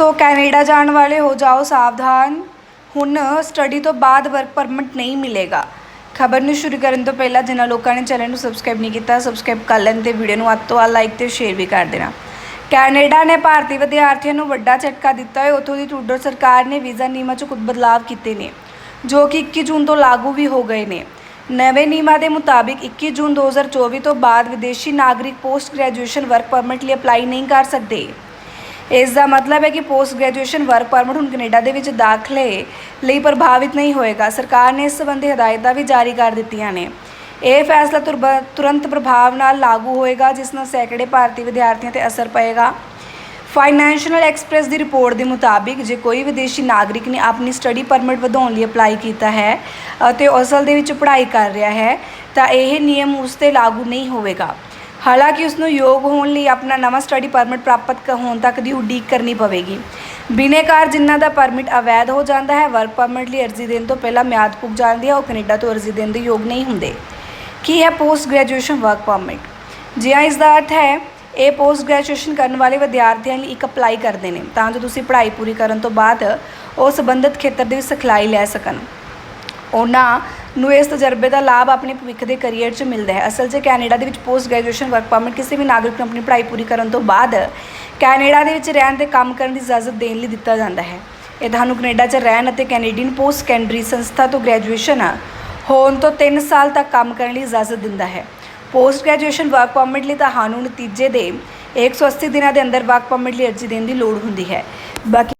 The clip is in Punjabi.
ਦੋਸਤੋ, ਕੈਨੇਡਾ ਜਾਣ ਵਾਲੇ ਹੋ ਜਾਓ ਸਾਵਧਾਨ। ਹੁਣ ਸਟੱਡੀ ਤੋਂ ਬਾਅਦ ਵਰਕ ਪਰਮਿਟ ਨਹੀਂ ਮਿਲੇਗਾ। ਖਬਰ ਨੂੰ ਸ਼ੁਰੂ ਕਰਨ ਤੋਂ ਪਹਿਲਾਂ ਜਿਨ੍ਹਾਂ ਲੋਕਾਂ ਨੇ ਚੈਨਲ ਨੂੰ ਸਬਸਕ੍ਰਾਈਬ ਨਹੀਂ ਕੀਤਾ ਸਬਸਕ੍ਰਾਈਬ ਕਰ ਲੈਣ ਤੇ ਵੀਡੀਓ ਨੂੰ ਅੱਧ ਤੋਂ ਵੱਧ ਲਾਈਕ ਤੇ ਸ਼ੇਅਰ ਵੀ ਕਰ ਦੇਣਾ। ਕੈਨੇਡਾ ਨੇ ਭਾਰਤੀ ਵਿਦਿਆਰਥੀਆਂ ਨੂੰ ਵੱਡਾ ਝਟਕਾ ਦਿੱਤਾ ਹੈ। ਉੱਥੋਂ ਦੀ ਟਰੂਡੋ ਸਰਕਾਰ ਨੇ ਵੀਜ਼ਾ ਨਿਯਮਾਂ 'ਚ ਕੁਝ ਬਦਲਾਅ ਕੀਤੇ ਨੇ, ਜੋ ਕਿ 21 ਜੂਨ ਤੋਂ ਲਾਗੂ ਵੀ ਹੋ ਗਏ ਨੇ। ਨਵੇਂ ਨਿਯਮਾਂ ਦੇ ਮੁਤਾਬਿਕ 21 ਜੂਨ 2024 ਤੋਂ ਬਾਅਦ ਵਿਦੇਸ਼ੀ ਨਾਗਰਿਕ ਪੋਸਟ ਗ੍ਰੈਜੂਏਸ਼ਨ ਵਰਕ ਪਰਮਿਟ ਲਈ ਅਪਲਾਈ ਨਹੀਂ ਕਰ ਸਕਦੇ। ਇਸ ਦਾ ਮਤਲਬ ਹੈ ਕਿ ਪੋਸਟ ਗ੍ਰੈਜੂਏਸ਼ਨ ਵਰਕ ਪਰਮਿਟ ਹੁਣ ਕੈਨੇਡਾ ਦੇ ਵਿੱਚ ਦਾਖਲੇ ਲਈ ਪ੍ਰਭਾਵਿਤ ਨਹੀਂ ਹੋਏਗਾ। ਸਰਕਾਰ ਨੇ ਇਸ ਸੰਬੰਧੀ ਹਦਾਇਤਾਂ ਵੀ ਜਾਰੀ ਕਰ ਦਿੱਤੀਆਂ ਨੇ। ਇਹ ਫੈਸਲਾ ਤੁਰਬ- ਤੁਰੰਤ ਪ੍ਰਭਾਵ ਨਾਲ ਲਾਗੂ ਹੋਏਗਾ, ਜਿਸ ਨਾਲ ਸੈਂਕੜੇ ਭਾਰਤੀ ਵਿਦਿਆਰਥੀਆਂ ਤੇ ਅਸਰ ਪਏਗਾ। ਫਾਈਨੈਂਸ਼ੀਅਲ ਐਕਸਪ੍ਰੈਸ ਦੀ ਰਿਪੋਰਟ ਦੇ ਮੁਤਾਬਿਕ, ਜੇ ਕੋਈ ਵਿਦੇਸ਼ੀ ਨਾਗਰਿਕ ਨੇ ਆਪਣੀ ਸਟੱਡੀ ਪਰਮਿਟ ਵਧਾਉਣ ਲਈ ਅਪਲਾਈ ਕੀਤਾ ਹੈ ਅਤੇ ਅਸਲ ਦੇ ਵਿੱਚ ਪੜ੍ਹਾਈ ਕਰ ਰਿਹਾ ਹੈ, ਤਾਂ ਇਹ ਨਿਯਮ ਉਸ ਤੇ ਲਾਗੂ ਨਹੀਂ ਹੋਵੇਗਾ। ਹਾਲਾਂਕਿ ਉਸ ਨੂੰ ਯੋਗ ਹੋਣ ਲਈ ਆਪਣਾ ਨਵਾਂ ਸਟੱਡੀ ਪਰਮਿਟ ਪ੍ਰਾਪਤ ਹੋਣ ਤੱਕ ਦੀ ਉਡੀਕ ਕਰਨੀ ਪਵੇਗੀ। ਬਿਨੇਕਾਰ ਜਿਨ੍ਹਾਂ ਦਾ ਪਰਮਿਟ ਅਵੈਧ ਹੋ ਜਾਂਦਾ ਹੈ ਵਰਕ ਪਰਮਿਟ ਲਈ ਅਰਜ਼ੀ ਦੇਣ ਤੋਂ ਪਹਿਲਾਂ ਮਿਆਦ ਪੁੱਗ ਜਾਂਦੀ ਹੈ, ਉਹ ਕੈਨੇਡਾ ਤੋਂ ਅਰਜ਼ੀ ਦੇਣ ਦੇ ਯੋਗ ਨਹੀਂ ਹੁੰਦੇ। ਕੀ ਹੈ ਪੋਸਟ ਗ੍ਰੈਜੂਏਸ਼ਨ ਵਰਕ ਪਰਮਿਟ ਜੀ ਹਾਂ ਇਸ ਦਾ ਅਰਥ ਹੈ, ਇਹ ਪੋਸਟ ਗ੍ਰੈਜੂਏਸ਼ਨ ਕਰਨ ਵਾਲੇ ਵਿਦਿਆਰਥੀਆਂ ਲਈ ਇੱਕ ਅਪਲਾਈ ਕਰਦੇ ਨੇ, ਤਾਂ ਜੋ ਤੁਸੀਂ ਪੜ੍ਹਾਈ ਪੂਰੀ ਕਰਨ ਤੋਂ ਬਾਅਦ ਉਹ ਸੰਬੰਧਿਤ ਖੇਤਰ ਦੇ ਵਿੱਚ ਸਿਖਲਾਈ ਲੈ ਸਕਣ। ਉਹਨਾਂ ਨੂੰ ਇਸ ਤਜਰਬੇ ਦਾ ਲਾਭ ਆਪਣੇ ਭਵਿੱਖ ਦੇ ਕੈਰੀਅਰ 'ਚ ਮਿਲਦਾ ਹੈ। ਅਸਲ 'ਚ ਕੈਨੇਡਾ ਦੇ ਵਿੱਚ ਪੋਸਟ ਗ੍ਰੈਜੂਏਸ਼ਨ ਵਰਕ ਪਰਮਿਟ ਕਿਸੇ ਵੀ ਨਾਗਰਿਕ ਨੂੰ ਆਪਣੀ ਪੜ੍ਹਾਈ ਪੂਰੀ ਕਰਨ ਤੋਂ ਬਾਅਦ ਕੈਨੇਡਾ ਦੇ ਵਿੱਚ ਰਹਿਣ ਤੇ ਕੰਮ ਕਰਨ ਦੀ ਇਜਾਜ਼ਤ ਦੇਣ ਲਈ ਦਿੱਤਾ ਜਾਂਦਾ ਹੈ। ਇਹ ਤੁਹਾਨੂੰ ਕੈਨੇਡਾ 'ਚ ਰਹਿਣ ਅਤੇ ਕੈਨੇਡੀਅਨ ਪੋਸਟ ਸੈਕੰਡਰੀ ਸੰਸਥਾ ਤੋਂ ਗ੍ਰੈਜੂਏਸ਼ਨ ਹੋਣ ਤੋਂ 3 ਸਾਲ ਤੱਕ ਕੰਮ ਕਰਨ ਲਈ ਇਜਾਜ਼ਤ ਦਿੰਦਾ ਹੈ। ਪੋਸਟ ਗ੍ਰੈਜੂਏਸ਼ਨ ਵਰਕ ਪਰਮਿਟ ਲਈ ਤੁਹਾਨੂੰ ਨਤੀਜੇ ਦੇ 180 ਦਿਨਾਂ ਦੇ ਅੰਦਰ ਵਰਕ ਪਰਮਿਟ ਲਈ ਅਰਜ਼ੀ ਦੇਣ ਦੀ ਲੋੜ ਹੁੰਦੀ ਹੈ। ਬਾਕੀ